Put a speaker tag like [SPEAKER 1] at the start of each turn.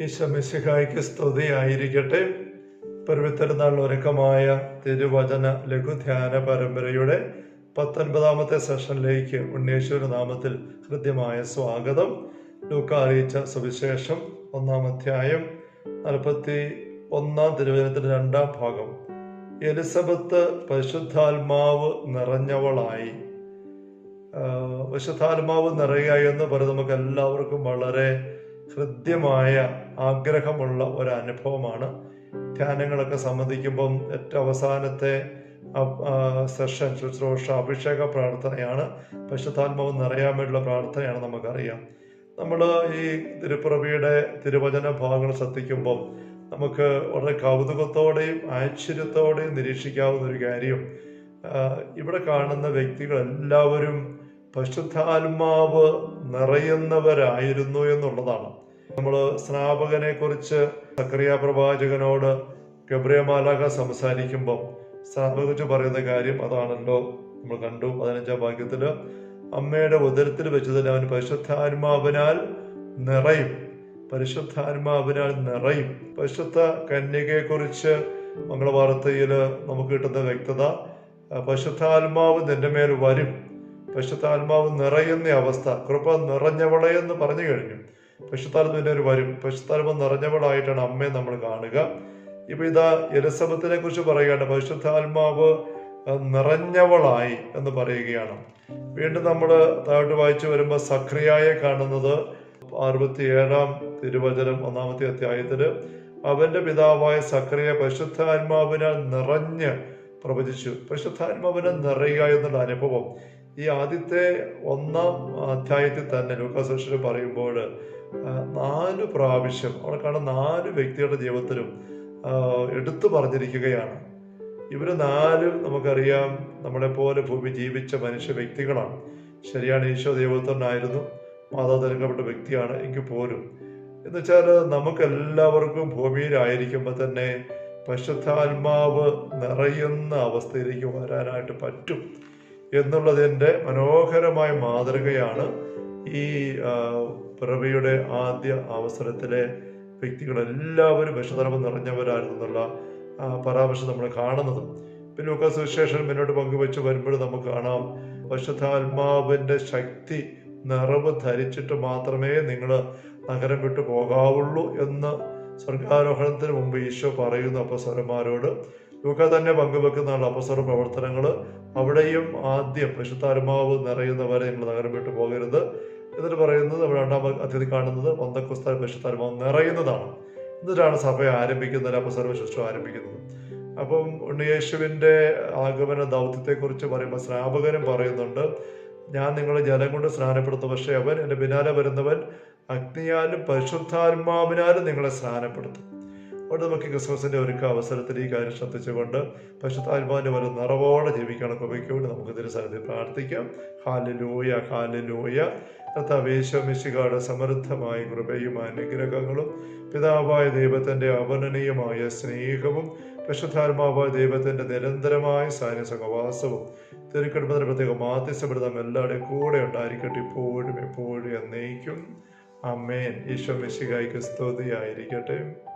[SPEAKER 1] ഈശമിശിഹായ്ക്ക് സ്തുതിയായിരിക്കട്ടെ പെരുവിത്തരുന്നാൾ ഒരുക്കമായ തിരുവചന ലഘുധ്യാന പരമ്പരയുടെ പത്തൊൻപതാമത്തെ സെഷനിലേക്ക് ഉണ്ണേശ്വര നാമത്തിൽ ഹൃദ്യമായ സ്വാഗതം. ലൂക്ക അറിയിച്ച സുവിശേഷം ഒന്നാം അധ്യായം നാൽപ്പത്തി ഒന്നാം തിരുവചനത്തിന്റെ രണ്ടാം ഭാഗം. എലിസബത്ത് പരിശുദ്ധാത്മാവ് നിറഞ്ഞവളായി. പരിശുദ്ധാത്മാവ് നിറയുക എന്ന് പറയുന്നത് നമുക്ക് എല്ലാവർക്കും വളരെ ഹൃദ്യമായ ആഗ്രഹമുള്ള ഒരു അനുഭവമാണ് ധ്യാനങ്ങളൊക്കെ സംബന്ധിക്കുമ്പം ഏറ്റവും അവസാനത്തെ സെഷൻ ശുശ്രൂഷ അഭിഷേക പ്രാർത്ഥനയാണ്. പരിശുദ്ധാത്മാവ് നിറയാൻ വേണ്ടിയുള്ള പ്രാർത്ഥനയാണ് നമുക്കറിയാം. നമ്മൾ ഈ തിരുപ്പിറവിയുടെ തിരുവചന ഭാഗങ്ങൾ ശ്രദ്ധിക്കുമ്പം നമുക്ക് വളരെ കൗതുകത്തോടെയും ആശ്ചര്യത്തോടെയും നിരീക്ഷിക്കാവുന്ന ഒരു കാര്യം ഇവിടെ കാണുന്ന വ്യക്തികൾ എല്ലാവരും പരിശുദ്ധാത്മാവ് നിറയുന്നവരായിരുന്നു എന്നുള്ളതാണ്. നമ്മൾ സ്നാപകനെ കുറിച്ച് സക്രിയ പ്രവാചകനോട് ഗബ്രിയമാലാക സംസാരിക്കുമ്പം സ്നാപക പറയുന്ന കാര്യം അതാണല്ലോ. നമ്മൾ കണ്ടു പതിനഞ്ചാം ഭാഗ്യത്തിൽ അമ്മയുടെ ഉദരത്തിൽ വെച്ച് തന്നെ അവൻ പരിശുദ്ധാത്മാവിനാൽ നിറയും. പരിശുദ്ധാത്മാവിനാൽ നിറയും. പരിശുദ്ധ കന്യകയെ കുറിച്ച് മംഗളവാർത്തയിൽ നമുക്ക് കിട്ടുന്ന വ്യക്തത പരിശുദ്ധാത്മാവ് നിന്റെ മേൽ വരും. പരിശുദ്ധാത്മാവ് നിറയുന്ന അവസ്ഥ. കൃപ നിറഞ്ഞവളെ എന്ന് പറഞ്ഞു കഴിഞ്ഞു. പശുത്താത്മാവിന്റെ ഒരു വരും. പരിശുദ്ധാത്മ നിറഞ്ഞവളായിട്ടാണ് അമ്മയെ നമ്മൾ കാണുക. ഇപ്പൊ ഇതാ എലിസബത്തിനെ കുറിച്ച് പറയുകയാണ്. പരിശുദ്ധാത്മാവ് ആ, നിറഞ്ഞവളായി എന്ന് പറയുകയാണ്. വീണ്ടും നമ്മൾ താഴോട്ട് വായിച്ചു വരുമ്പോൾ സക്രിയായെ കാണുന്നത് അറുപത്തി ഏഴാം തിരുവചനം ഒന്നാമത്തെ അധ്യായത്തിൽ. അവന്റെ പിതാവായ സക്രിയ പരിശുദ്ധാത്മാവിനാൽ നിറഞ്ഞ് പ്രവചിച്ചു. പരിശുദ്ധാത്മാവിനെ നിറയുക എന്നുള്ള അനുഭവം ഈ ആദ്യത്തെ ഒന്നാം അധ്യായത്തിൽ തന്നെ ലൂക്കാസോഷന് പറയുമ്പോൾ നാല് പ്രാവശ്യം അവിടെ കാണുന്ന നാല് വ്യക്തികളുടെ ജീവിതത്തിലും എടുത്തു പറഞ്ഞിരിക്കുകയാണ്. ഇവർ നാലും നമുക്കറിയാം നമ്മളെ പോലെ ഭൂമി ജീവിച്ച മനുഷ്യ വ്യക്തികളാണ്. ശരിയാണ് ഈശോ ദൈവത്തോടായിരുന്നു മാതാതരങ്കപ്പെട്ട വ്യക്തിയാണ് എങ്കിൽ പോലും. എന്ന് വെച്ചാൽ നമുക്ക് എല്ലാവർക്കും ഭൂമിയിലായിരിക്കുമ്പോൾ തന്നെ പരിശുദ്ധാത്മാവ് നിറയുന്ന അവസ്ഥയിലേക്ക് വരാനായിട്ട് പറ്റും. എന്നുള്ളതിന്റെ മനോഹരമായ മാതൃകയാണ് ഈ പിറവിയുടെ ആദ്യ അവസരത്തിലെ വ്യക്തികളെല്ലാവരും വിഷധർമ്മം നിറഞ്ഞവരായിരുന്നു എന്നുള്ള ആ, പരാമർശം നമ്മൾ കാണുന്നത്. പിന്നെ ഒക്കെ സുവിശേഷം മുന്നോട്ട് പങ്കുവെച്ച് വരുമ്പോൾ നമുക്ക് കാണാം പരിശുദ്ധാത്മാവിന്റെ ശക്തി നിറവ് ധരിച്ചിട്ട് മാത്രമേ നിങ്ങൾ നഗരം വിട്ടു പോകാവുള്ളൂ എന്ന് സ്വർഗാരോഹണത്തിന് മുമ്പ് ഈശോ പറയുന്ന അപ്പസ്വരന്മാരോട് ലൂക്ക തന്നെ പങ്കുവെക്കുന്ന അപസ്വര പ്രവർത്തനങ്ങൾ അവിടെയും ആദ്യം പരിശുദ്ധാത്മാവ് നിറയുന്നവരെ നിങ്ങൾ നഗരം വിട്ടു പോകരുത്. എന്നിട്ട് പറയുന്നത് നമ്മൾ രണ്ടാം അതിഥി കാണുന്നത് പന്തക്കുസ്ത പരിശുദ്ധാത്മാവ് നിറയുന്നതാണ്. എന്നിട്ടാണ് സഭ ആരംഭിക്കുന്നത് അപ്പസ്വര ശുശ്രൂഷ ആരംഭിക്കുന്നത്. അപ്പം ഉണ്ണിയേശുവിന്റെ ആഗമന ദൗത്യത്തെക്കുറിച്ച് പറയുമ്പോൾ സ്നാപകനും പറയുന്നുണ്ട് ഞാൻ നിങ്ങളെ ജലം കൊണ്ട് സ്നാനപ്പെടുത്തും പക്ഷേ അവൻ എന്റെ പിന്നാലെ വരുന്നവൻ അഗ്നിയാലും പരിശുദ്ധാത്മാവിനാലും നിങ്ങളെ സ്നാനപ്പെടുത്തും. അതുകൊണ്ട് നമുക്ക് ഈ ക്രിസ്മസിന്റെ ഒരുക്ക അവസരത്തിൽ ഈ കാര്യം ശ്രദ്ധിച്ചുകൊണ്ട് പരിശുദ്ധാത്മാവിന്റെ ഒരു നിറവോടെ ജീവിക്കണം കൃപയ്ക്ക് നമുക്ക് തിരുസന്നിധി പ്രാർത്ഥിക്കാം. ഹാലലൂയ ഹാലലൂയ കർത്താവേശമിശികാട് സമൃദ്ധമായ കൃപയും അനുഗ്രഹങ്ങളും പിതാവായ ദൈവത്തിന്റെ അവർണനീയമായ സ്നേഹവും പരിശുദ്ധാത്മാവായ ദൈവത്തിന്റെ നിരന്തരമായ സാന്യ സഹവാസവും തിരുക്കടുപ്പത്തിന് പ്രത്യേക മാധ്യസ്ഥപ്പെടുത്താൻ എല്ലാവരുടെയും കൂടെ ഉണ്ടായിരിക്കട്ടെ ഇപ്പോഴും എപ്പോഴും എന്നേക്കും. അമ്മേൻ ഈശോ സ്തുതിയായിരിക്കട്ടെ.